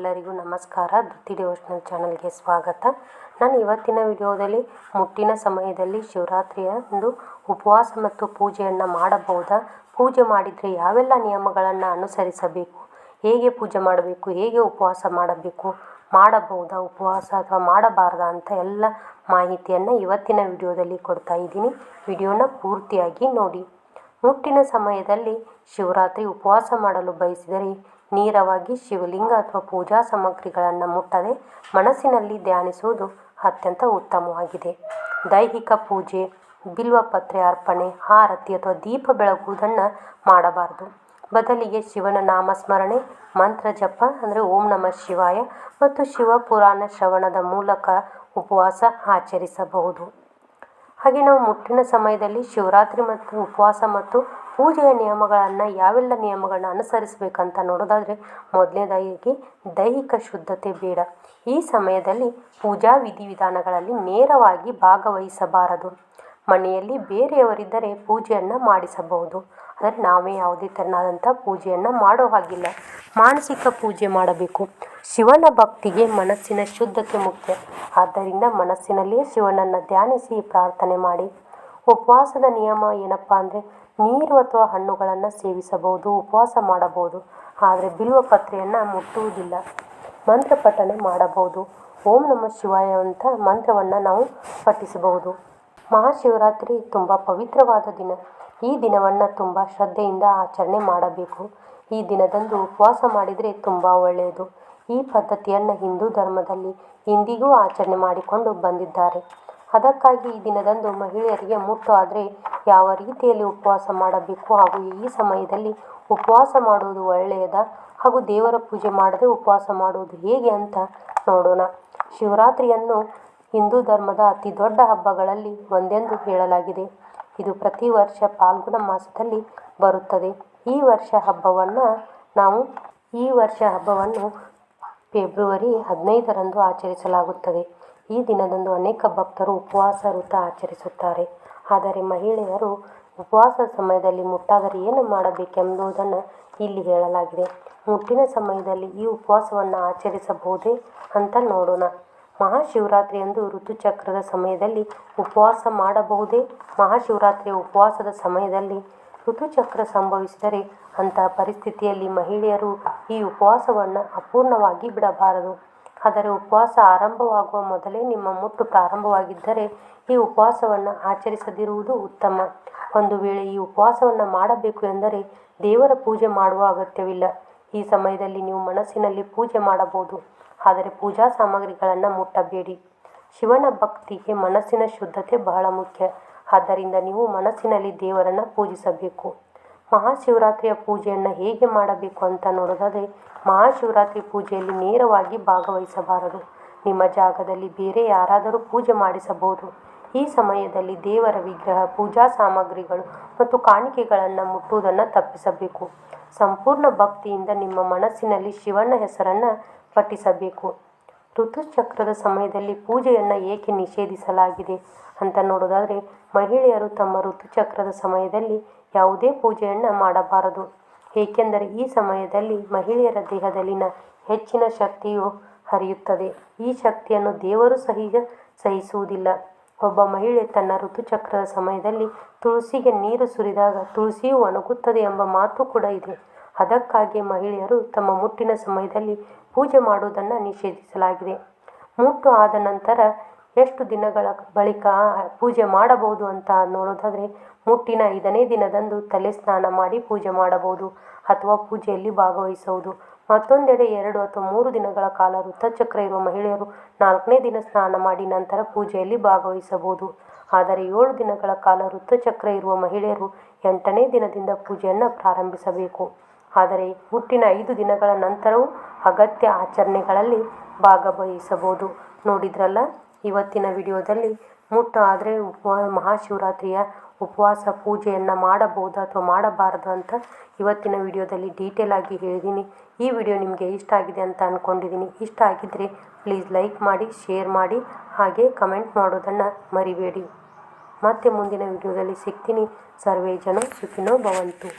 ಎಲ್ಲರಿಗೂ ನಮಸ್ಕಾರ. ಧೃತಿ ಡಿವೋಷ್ನಲ್ ಚಾನಲ್ಗೆ ಸ್ವಾಗತ. ನಾನು ಇವತ್ತಿನ ವಿಡಿಯೋದಲ್ಲಿ ಮುಟ್ಟಿನ ಸಮಯದಲ್ಲಿ ಶಿವರಾತ್ರಿಯಂದು ಉಪವಾಸ ಮತ್ತು ಪೂಜೆಯನ್ನು ಮಾಡಬಹುದಾ? ಪೂಜೆ ಮಾಡಿದರೆ ಯಾವೆಲ್ಲ ನಿಯಮಗಳನ್ನು ಅನುಸರಿಸಬೇಕು? ಹೇಗೆ ಪೂಜೆ ಮಾಡಬೇಕು? ಹೇಗೆ ಉಪವಾಸ ಮಾಡಬೇಕು? ಮಾಡಬಹುದಾ ಉಪವಾಸ ಅಥವಾ ಮಾಡಬಾರ್ದಾ ಅಂತ ಎಲ್ಲ ಮಾಹಿತಿಯನ್ನು ಇವತ್ತಿನ ವಿಡಿಯೋದಲ್ಲಿ ಕೊಡ್ತಾ ಇದ್ದೀನಿ. ವಿಡಿಯೋನ ಪೂರ್ತಿಯಾಗಿ ನೋಡಿ. ಮುಟ್ಟಿನ ಸಮಯದಲ್ಲಿ ಶಿವರಾತ್ರಿ ಉಪವಾಸ ಮಾಡಲು ಬಯಸಿದರೆ ನೇರವಾಗಿ ಶಿವಲಿಂಗ ಅಥವಾ ಪೂಜಾ ಸಾಮಗ್ರಿಗಳನ್ನು ಮುಟ್ಟದೆ ಮನಸ್ಸಿನಲ್ಲಿ ಧ್ಯಾನಿಸುವುದು ಅತ್ಯಂತ ಉತ್ತಮವಾಗಿದೆ. ದೈಹಿಕ ಪೂಜೆ, ಬಿಲ್ವಪತ್ರೆ ಅರ್ಪಣೆ, ಆರತಿ ಅಥವಾ ದೀಪ ಬೆಳಗುವುದನ್ನು ಮಾಡಬಾರದು. ಬದಲಿಗೆ ಶಿವನ ನಾಮಸ್ಮರಣೆ, ಮಂತ್ರ ಜಪ ಅಂದರೆ ಓಂ ನಮಃ ಶಿವಾಯ ಮತ್ತು ಶಿವ ಪುರಾಣ ಶ್ರವಣದ ಮೂಲಕ ಉಪವಾಸ ಆಚರಿಸಬಹುದು. ಹಾಗೆ ನಾವು ಮುಟ್ಟಿನ ಸಮಯದಲ್ಲಿ ಶಿವರಾತ್ರಿ ಮತ್ತು ಉಪವಾಸ ಮತ್ತು ಪೂಜೆಯ ನಿಯಮಗಳನ್ನು ಯಾವೆಲ್ಲ ನಿಯಮಗಳನ್ನ ಅನುಸರಿಸಬೇಕಂತ ನೋಡೋದಾದರೆ ಮೊದಲನೇದಾಗಿ ದೈಹಿಕ ಶುದ್ಧತೆ ಬೇಡ. ಈ ಸಮಯದಲ್ಲಿ ಪೂಜಾ ವಿಧಿವಿಧಾನಗಳಲ್ಲಿ ನೇರವಾಗಿ ಭಾಗವಹಿಸಬಾರದು. ಮನೆಯಲ್ಲಿ ಬೇರೆಯವರಿದ್ದರೆ ಪೂಜೆಯನ್ನು ಮಾಡಿಸಬಹುದು. ಆದರೆ ನಾವೇ ಯಾವುದೇ ತೆರನಾದಂಥ ಪೂಜೆಯನ್ನು ಮಾಡೋ ಹಾಗಿಲ್ಲ. ಮಾನಸಿಕ ಪೂಜೆ ಮಾಡಬೇಕು. ಶಿವನ ಭಕ್ತಿಗೆ ಮನಸ್ಸಿನ ಶುದ್ಧತೆ ಮುಖ್ಯ. ಆದ್ದರಿಂದ ಮನಸ್ಸಿನಲ್ಲಿಯೇ ಶಿವನನ್ನು ಧ್ಯಾನಿಸಿ ಪ್ರಾರ್ಥನೆ ಮಾಡಿ. ಉಪವಾಸದ ನಿಯಮ ಏನಪ್ಪ ಅಂದರೆ ನೀರು ಅಥವಾ ಹಣ್ಣುಗಳನ್ನು ಸೇವಿಸಬಹುದು, ಉಪವಾಸ ಮಾಡಬಹುದು, ಆದರೆ ಬಿಲ್ವಪತ್ರೆಯನ್ನು ಮುಟ್ಟುವುದಿಲ್ಲ. ಮಂತ್ರ ಪಠಣೆ ಮಾಡಬಹುದು. ಓಂ ನಮಃ ಶಿವಾಯ ಅಂತ ಮಂತ್ರವನ್ನು ನಾವು ಪಠಿಸಬಹುದು. ಮಹಾಶಿವರಾತ್ರಿ ತುಂಬ ಪವಿತ್ರವಾದ ದಿನ. ಈ ದಿನವನ್ನು ತುಂಬ ಶ್ರದ್ಧೆಯಿಂದ ಆಚರಣೆ ಮಾಡಬೇಕು. ಈ ದಿನದಂದು ಉಪವಾಸ ಮಾಡಿದರೆ ತುಂಬ ಒಳ್ಳೆಯದು. ಈ ಪದ್ಧತಿಯನ್ನು ಹಿಂದೂ ಧರ್ಮದಲ್ಲಿ ಇಂದಿಗೂ ಆಚರಣೆ ಮಾಡಿಕೊಂಡು ಬಂದಿದ್ದಾರೆ. ಅದಕ್ಕಾಗಿ ಈ ದಿನದಂದು ಮಹಿಳೆಯರಿಗೆ ಮುಟ್ಟು ಆದರೆ ಯಾವ ರೀತಿಯಲ್ಲಿ ಉಪವಾಸ ಮಾಡಬೇಕು ಹಾಗೂ ಈ ಸಮಯದಲ್ಲಿ ಉಪವಾಸ ಮಾಡುವುದು ಒಳ್ಳೆಯದ ಹಾಗೂ ದೇವರ ಪೂಜೆ ಮಾಡದೆ ಉಪವಾಸ ಮಾಡುವುದು ಹೇಗೆ ಅಂತ ನೋಡೋಣ. ಶಿವರಾತ್ರಿಯನ್ನು ಹಿಂದೂ ಧರ್ಮದ ಅತಿ ದೊಡ್ಡ ಹಬ್ಬಗಳಲ್ಲಿ ಒಂದೆಂದು ಹೇಳಲಾಗಿದೆ. ಇದು ಪ್ರತಿ ವರ್ಷ ಫಾಲ್ಗುಣ ಮಾಸದಲ್ಲಿ ಬರುತ್ತದೆ. ಈ ವರ್ಷ ಹಬ್ಬವನ್ನು ನಾವು, ಈ ವರ್ಷ ಹಬ್ಬವನ್ನು ಫೆಬ್ರವರಿ ಹದಿನೈದರಂದು ಆಚರಿಸಲಾಗುತ್ತದೆ. ಈ ದಿನದಂದು ಅನೇಕ ಭಕ್ತರು ಉಪವಾಸ ವೃತ ಆಚರಿಸುತ್ತಾರೆ. ಆದರೆ ಮಹಿಳೆಯರು ಉಪವಾಸ ಸಮಯದಲ್ಲಿ ಮುಟ್ಟಾದರೆ ಏನು ಮಾಡಬೇಕೆಂಬುದನ್ನು ಇಲ್ಲಿ ಹೇಳಲಾಗಿದೆ. ಮುಟ್ಟಿನ ಸಮಯದಲ್ಲಿ ಈ ಉಪವಾಸವನ್ನು ಆಚರಿಸಬಹುದೇ ಅಂತ ನೋಡೋಣ. ಮಹಾಶಿವರಾತ್ರಿಯಂದು ಋತುಚಕ್ರದ ಸಮಯದಲ್ಲಿ ಉಪವಾಸ ಮಾಡಬಹುದೇ? ಮಹಾಶಿವರಾತ್ರಿಯ ಉಪವಾಸದ ಸಮಯದಲ್ಲಿ ಋತುಚಕ್ರ ಸಂಭವಿಸಿದರೆ ಅಂತಹ ಪರಿಸ್ಥಿತಿಯಲ್ಲಿ ಮಹಿಳೆಯರು ಈ ಉಪವಾಸವನ್ನು ಅಪೂರ್ಣವಾಗಿ ಬಿಡಬಾರದು. ಆದರೆ ಉಪವಾಸ ಆರಂಭವಾಗುವ ಮೊದಲೇ ನಿಮ್ಮ ಮುಟ್ಟು ಪ್ರಾರಂಭವಾಗಿದ್ದರೆ ಈ ಉಪವಾಸವನ್ನು ಆಚರಿಸದಿರುವುದು ಉತ್ತಮ. ಒಂದು ವೇಳೆ ಈ ಉಪವಾಸವನ್ನು ಮಾಡಬೇಕು ಎಂದರೆ ದೇವರ ಪೂಜೆ ಮಾಡುವ ಅಗತ್ಯವಿಲ್ಲ. ಈ ಸಮಯದಲ್ಲಿ ನೀವು ಮನಸ್ಸಿನಲ್ಲಿ ಪೂಜೆ ಮಾಡಬಹುದು. ಆದರೆ ಪೂಜಾ ಸಾಮಗ್ರಿಗಳನ್ನು ಮುಟ್ಟಬೇಡಿ. ಶಿವನ ಭಕ್ತಿಗೆ ಮನಸ್ಸಿನ ಶುದ್ಧತೆ ಬಹಳ ಮುಖ್ಯ. ಆದ್ದರಿಂದ ನೀವು ಮನಸ್ಸಿನಲ್ಲಿ ದೇವರನ್ನು ಪೂಜಿಸಬೇಕು. ಮಹಾಶಿವರಾತ್ರಿಯ ಪೂಜೆಯನ್ನು ಹೇಗೆ ಮಾಡಬೇಕು ಅಂತ ನೋಡೋದಾದರೆ ಮಹಾಶಿವರಾತ್ರಿ ಪೂಜೆಯಲ್ಲಿ ನೇರವಾಗಿ ಭಾಗವಹಿಸಬಾರದು. ನಿಮ್ಮ ಜಾಗದಲ್ಲಿ ಬೇರೆ ಯಾರಾದರೂ ಪೂಜೆ ಮಾಡಿಸಬಹುದು. ಈ ಸಮಯದಲ್ಲಿ ದೇವರ ವಿಗ್ರಹ, ಪೂಜಾ ಸಾಮಗ್ರಿಗಳು ಮತ್ತು ಕಾಣಿಕೆಗಳನ್ನು ಮುಟ್ಟುವುದನ್ನು ತಪ್ಪಿಸಬೇಕು. ಸಂಪೂರ್ಣ ಭಕ್ತಿಯಿಂದ ನಿಮ್ಮ ಮನಸ್ಸಿನಲ್ಲಿ ಶಿವನ ಹೆಸರನ್ನು ಪಠಿಸಬೇಕು. ಋತುಚಕ್ರದ ಸಮಯದಲ್ಲಿ ಪೂಜೆಯನ್ನು ಏಕೆ ನಿಷೇಧಿಸಲಾಗಿದೆ ಅಂತ ನೋಡೋದಾದರೆ ಮಹಿಳೆಯರು ತಮ್ಮ ಋತುಚಕ್ರದ ಸಮಯದಲ್ಲಿ ಯಾವುದೇ ಪೂಜೆಯನ್ನು ಮಾಡಬಾರದು. ಏಕೆಂದರೆ, ಈ ಸಮಯದಲ್ಲಿ ಮಹಿಳೆಯರ ದೇಹದಲ್ಲಿನ ಹೆಚ್ಚಿನ ಶಕ್ತಿಯು ಹರಿಯುತ್ತದೆ. ಈ ಶಕ್ತಿಯನ್ನು ದೇವರು ಸಹಿಗ ಸಹಿಸುವುದಿಲ್ಲ. ಒಬ್ಬ ಮಹಿಳೆ ತನ್ನ ಋತುಚಕ್ರದ ಸಮಯದಲ್ಲಿ ತುಳಸಿಗೆ ನೀರು ಸುರಿದಾಗ ತುಳಸಿಯು ಒಣಗುತ್ತದೆ ಎಂಬ ಮಾತು ಕೂಡ ಇದೆ. ಅದಕ್ಕಾಗಿ ಮಹಿಳೆಯರು ತಮ್ಮ ಮುಟ್ಟಿನ ಸಮಯದಲ್ಲಿ ಪೂಜೆ ಮಾಡುವುದನ್ನು ನಿಷೇಧಿಸಲಾಗಿದೆ. ಮುಟ್ಟು ಆದ ನಂತರ ಎಷ್ಟು ದಿನಗಳ ಬಳಿಕ ಪೂಜೆ ಮಾಡಬಹುದು ಅಂತ ನೋಡೋದಾದರೆ, ಮುಟ್ಟಿನ ಐದನೇ ದಿನದಂದು ತಲೆ ಸ್ನಾನ ಮಾಡಿ ಪೂಜೆ ಮಾಡಬಹುದು ಅಥವಾ ಪೂಜೆಯಲ್ಲಿ ಭಾಗವಹಿಸುವುದು ಮತ್ತೊಂದೆಡೆ ಎರಡು ಅಥವಾ ಮೂರು ದಿನಗಳ ಕಾಲ ಋತಚಕ್ರ ಇರುವ ಮಹಿಳೆಯರು ನಾಲ್ಕನೇ ದಿನ ಸ್ನಾನ ಮಾಡಿ ನಂತರ ಪೂಜೆಯಲ್ಲಿ ಭಾಗವಹಿಸಬಹುದು. ಆದರೆ ಏಳು ದಿನಗಳ ಕಾಲ ಋತುಚಕ್ರ ಇರುವ ಮಹಿಳೆಯರು ಎಂಟನೇ ದಿನದಿಂದ ಪೂಜೆಯನ್ನು ಪ್ರಾರಂಭಿಸಬೇಕು. ಆದರೆ ಮುಟ್ಟಿನ ಐದು ದಿನಗಳ ನಂತರವೂ ಅಗತ್ಯ ಆಚರಣೆಗಳಲ್ಲಿ ಭಾಗವಹಿಸಬಹುದು. ನೋಡಿದ್ರಲ್ಲ, ಇವತ್ತಿನ ವಿಡಿಯೋದಲ್ಲಿ ಮುಟ್ಟು ಆದರೆ ಉಪವಾ, ಮಹಾಶಿವರಾತ್ರಿಯ ಉಪವಾಸ ಪೂಜೆಯನ್ನು ಮಾಡಬಹುದು ಅಥವಾ ಮಾಡಬಾರದು ಅಂತ ಇವತ್ತಿನ ವಿಡಿಯೋದಲ್ಲಿ ಡೀಟೇಲ್ ಆಗಿ ಹೇಳಿದ್ದೀನಿ ಈ ವಿಡಿಯೋ ನಿಮಗೆ ಇಷ್ಟ ಆಗಿದೆ ಅಂತ ಅಂದ್ಕೊಂಡಿದ್ದೀನಿ ಇಷ್ಟ ಆಗಿದ್ದರೆ ಪ್ಲೀಸ್ ಲೈಕ್ ಮಾಡಿ, ಶೇರ್ ಮಾಡಿ, ಹಾಗೆ ಕಮೆಂಟ್ ಮಾಡೋದನ್ನು ಮರಿಬೇಡಿ. ಮತ್ತೆ ಮುಂದಿನ ವಿಡಿಯೋದಲ್ಲಿ ಸಿಗ್ತೀನಿ. ಸರ್ವೇ ಜನ ಸುಖಿನೋ ಭವಂತು.